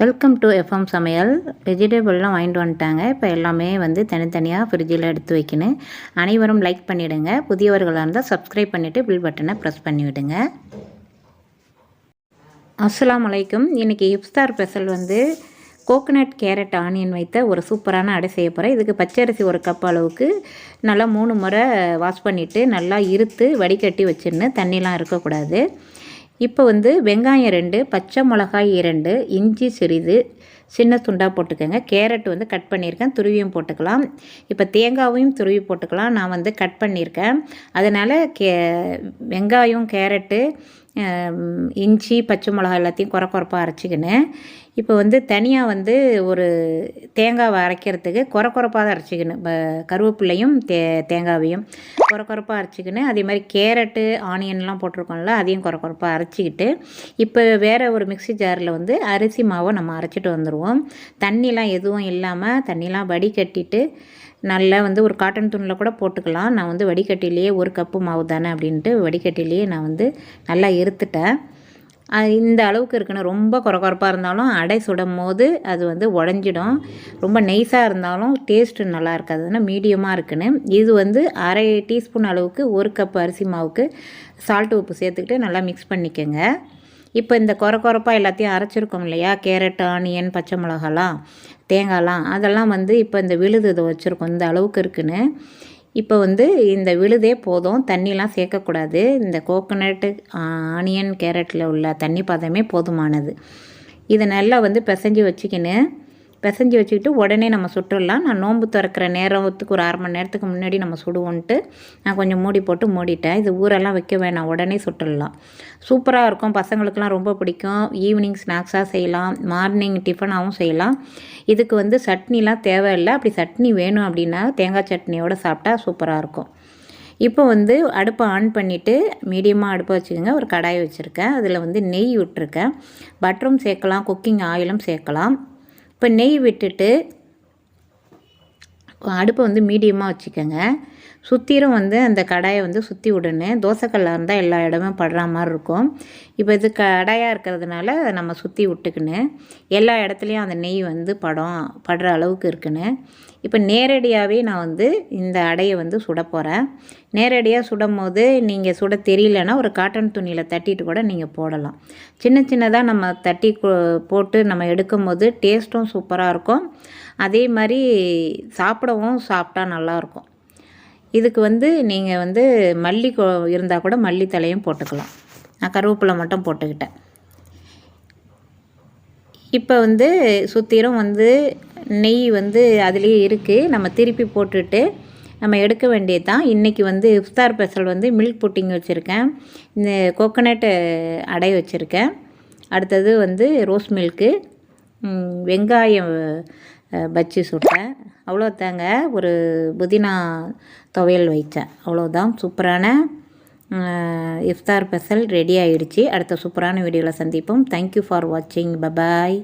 Welcome to FM சமையல். வெஜிடபிள்லாம் வாங்கிட்டு வந்துட்டாங்க. இப்போ எல்லாமே வந்து தனித்தனியாக ஃப்ரிட்ஜில் எடுத்து வைக்கணும். அனைவரும் லைக் பண்ணிவிடுங்க புதியவர்களாக இருந்தால் சப்ஸ்கிரைப் பண்ணிவிட்டு பில் பட்டனை ப்ரெஸ் பண்ணிவிடுங்க. அஸ்லாம் வலைக்கும் இன்றைக்கி ஹிப்ஸ்டார் ஸ்பெஷல் வந்து கோகனட் கேரட் ஆனியன் வைத்த ஒரு சூப்பரான அடை செய்ய போகிறேன் இதுக்கு பச்சரிசி ஒரு கப் அளவுக்கு நல்லா மூணு முறை வாஷ் பண்ணிவிட்டு நல்லா இருத்து வடிகட்டி வச்சிடணும். தண்ணிலாம் இருக்கக்கூடாது. இப்போ வந்து வெங்காயம் ரெண்டு பச்சை மிளகாய் இரண்டு இஞ்சி சிறிது சின்ன துண்டாக போட்டுக்கோங்க. கேரட் வந்து கட் பண்ணியிருக்கேன். துருவியும் போட்டுக்கலாம். இப்போ தேங்காவையும் துருவி போட்டுக்கலாம். நான் வந்து கட் பண்ணியிருக்கேன். அதனால் கே வெங்காயம் கேரட்டு இஞ்சி பச்சை மிளகாய் எல்லாத்தையும் குறை குறைப்பாக அரைச்சிக்கினேன். இப்போ வந்து தனியாக வந்து ஒரு தேங்காவை அரைக்கிறதுக்கு குறை குறைப்பாக தான் அரைச்சிக்கணும் கருவேப்பிள்ளையும் தே தேங்காவையும் குறை குறைப்பாக அரைச்சிக்கின்னு. அதே மாதிரி கேரட்டு ஆனியன்லாம் போட்டிருக்கோம்ல அதையும் குறை குறைப்பாக அரைச்சிக்கிட்டு இப்போ வேறு ஒரு மிக்சி ஜாரில் வந்து அரிசி மாவை நம்ம அரைச்சிட்டு வந்துடுவோம் தண்ணிலாம் எதுவும் இல்லாமல் தண்ணிலாம் வடிகட்டிட்டு நல்லா வந்து ஒரு காட்டன் துணியில் கூட போட்டுக்கலாம். நான் வந்து வடிகட்டிலேயே ஒரு கப்பு மாவு தானே அப்படின்ட்டு வடிகட்டிலேயே நான் வந்து நல்லா இருத்துட்டேன் இந்த அளவுக்கு இருக்குன்னு ரொம்ப குறக்குறப்பாக இருந்தாலும் அடை சுடும் போது அது வந்து உடஞ்சிடும். ரொம்ப நெய்ஸாக இருந்தாலும் டேஸ்ட்டு நல்லா இருக்காதுன்னா மீடியமாக இருக்குன்னு. இது வந்து அரை டீஸ்பூன் அளவுக்கு ஒரு கப் அரிசி மாவுக்கு சால்ட்டு உப்பு சேர்த்துக்கிட்டு நல்லா மிக்ஸ் பண்ணிக்கோங்க. இப்போ இந்த குறை குறப்பாக எல்லாத்தையும் அரைச்சிருக்கோம் இல்லையா? கேரட் ஆனியன் பச்சை மிளகாலாம் தேங்காய்லாம் அதெல்லாம் வந்து இப்போ இந்த விழுது இதை வச்சுருக்கோம். இந்த அளவுக்கு இருக்குன்னு. இப்போ வந்து இந்த விழுதே போதும். தண்ணிலாம் சேர்க்கக்கூடாது. இந்த கோகோனட்டு ஆனியன் கேரட்டில் உள்ள தண்ணி பதமே போதுமானது. இதை நல்லா வந்து பிசைஞ்சு வச்சுக்கின்னு பிசைஞ்சு வச்சுக்கிட்டு உடனே நம்ம சுட்டுடலாம். நான் நோன்பு திறக்கிற நேரத்துக்கு ஒரு அரை மணி நேரத்துக்கு முன்னாடி நம்ம சுடுவோன்ட்டு நான் கொஞ்சம் மூடி போட்டு மூடிட்டேன். இது ஊரெல்லாம் வைக்க வேணாம். உடனே சுட்டுடலாம். சூப்பராக இருக்கும். பசங்களுக்கெலாம் ரொம்ப பிடிக்கும். ஈவினிங் ஸ்நாக்ஸாக செய்யலாம். மார்னிங் டிஃபனாகவும் செய்யலாம். இதுக்கு வந்து சட்னிலாம் தேவையில்லை. அப்படி சட்னி வேணும் அப்படின்னா தேங்காய் சட்னியோடு சாப்பிட்டா சூப்பராக இருக்கும். இப்போ வந்து அடுப்பை ஆன் பண்ணிவிட்டு மீடியமாக அடுப்பை வச்சுக்கோங்க. ஒரு கடாய் வச்சுருக்கேன். அதில் வந்து நெய் விட்டுருக்கேன். பட்டரும் சேர்க்கலாம். குக்கிங் ஆயிலும் சேர்க்கலாம். இப்போ நெய் விட்டுட்டு அடுப்பை வந்து மீடியமாக வச்சுக்கோங்க. சுற்றிலும் வந்து அந்த கடாயை வந்து சுற்றி விடணும் தோசைக்கல்லாக இருந்தால் எல்லா இடமும் படுற மாதிரி இருக்கும். இப்போ இது கடாயாக இருக்கிறதுனால நம்ம சுற்றி விட்டுக்குன்னு. எல்லா இடத்துலையும் அந்த நெய் வந்து படம் படுற அளவுக்கு இருக்குன்னு. இப்போ நேரடியாகவே நான் வந்து இந்த அடையை வந்து சுட போகிறேன் நேரடியாக சுடும் போது நீங்கள் சுட தெரியலன்னா ஒரு காட்டன் துணியில் தட்டிட்டு கூட நீங்கள் போடலாம். சின்ன சின்னதாக நம்ம தட்டி போட்டு நம்ம எடுக்கும் போது டேஸ்ட்டும் சூப்பராக இருக்கும். அதே மாதிரி சாப்பிடவும் சாப்பிட்டா நல்லாயிருக்கும் இதுக்கு வந்து நீங்கள் வந்து மல்லி இருந்தால் கூட மல்லி தலையும் போட்டுக்கலாம். நான் கருவேப்பிலை மட்டும் போட்டுக்கிட்டேன். இப்போ வந்து சுற்றிலும் வந்து நெய் வந்து அதுலேயே இருக்குது நம்ம திருப்பி போட்டுட்டு நம்ம எடுக்க வேண்டியது தான் இன்றைக்கி வந்து இஃப்தார் ஸ்பெஷல் வந்து மில்க் புட்டிங் வச்சுருக்கேன். இந்த கோகோனட் அடை வச்சுருக்கேன். அடுத்தது வந்து ரோஸ் மில்க்கு வெங்காயம் பஜ்ஜி சுட்டேன். அவ்வளோ தாங்க. ஒரு புதினா துவையல் வைத்தேன். அவ்வளோதான் சூப்பரான இஃப்தார் பெசல் ரெடி ஆகிடுச்சு அடுத்த சூப்பரான வீடியோவில் சந்திப்போம். தேங்க்யூ ஃபார் வாட்சிங் பபாய்